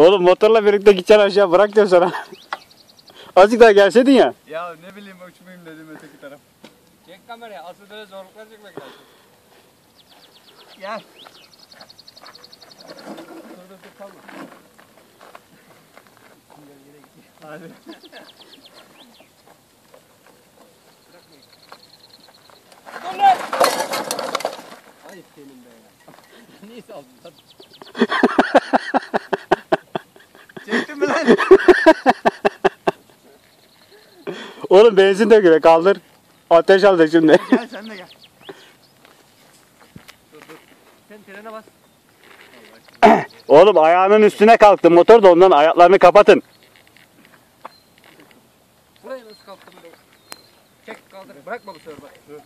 Oğlum motorla birlikte gideceksin aşağı bırak diyor sana. Azıcık daha gelseydin ya. Ya ne bileyim uçmayayım dedim öteki taraf. Çek kamerayı. Asıl böyle zorluklar çekmek lazım. Gel. Dur dur dur kalma. Hadi. Dur lan! Ay senin be ya. Niye saldın lan? Mi lan? Oğlum benzin döküyor kaldır. Ateş alacak şimdi. gel sen de gel. Sen trene bas. Oğlum ayağının üstüne kalktı motor da ondan ayaklarını kapatın. Buraya nasıl kalktın buraya? Çek kaldır. Bırakma bu sefer bak. Dur.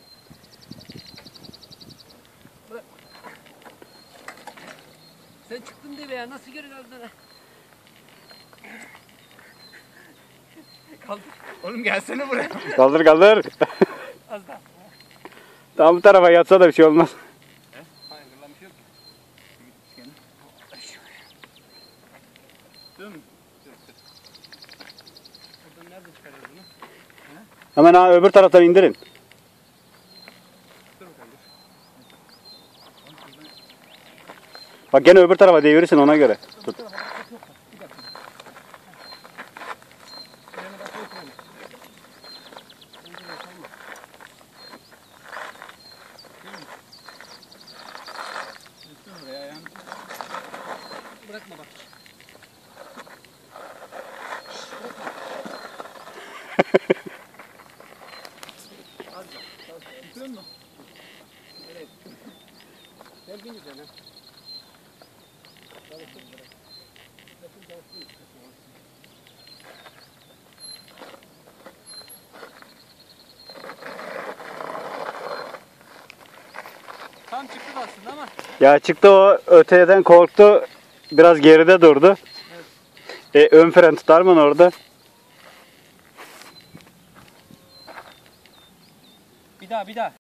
Bırak. Sen çıktın diye ya nasıl geri kaldın? Kaldır. Oğlum gelsene buraya. Kaldır kaldır. Az daha. Tam bu tarafa yatsa da bir şey olmaz. Hayır kırılan bir şey yok. Dur mu? Buradan nerede çıkarıyoruz bunu? Hemen ha öbür taraftan indirin. Bak gene öbür tarafa devirirsin ona göre. Tut. Trene bak yok trene. İndir yok olma. Dur buraya ayağını. Bırakma bak. Az. Tutuyor musun? Evet. Bırak. Bakın. Tam çıktı da aslında ama Ya çıktı o öteden korktu. Biraz geride durdu. E, ön fren tutar mı orada? bir daha bir daha.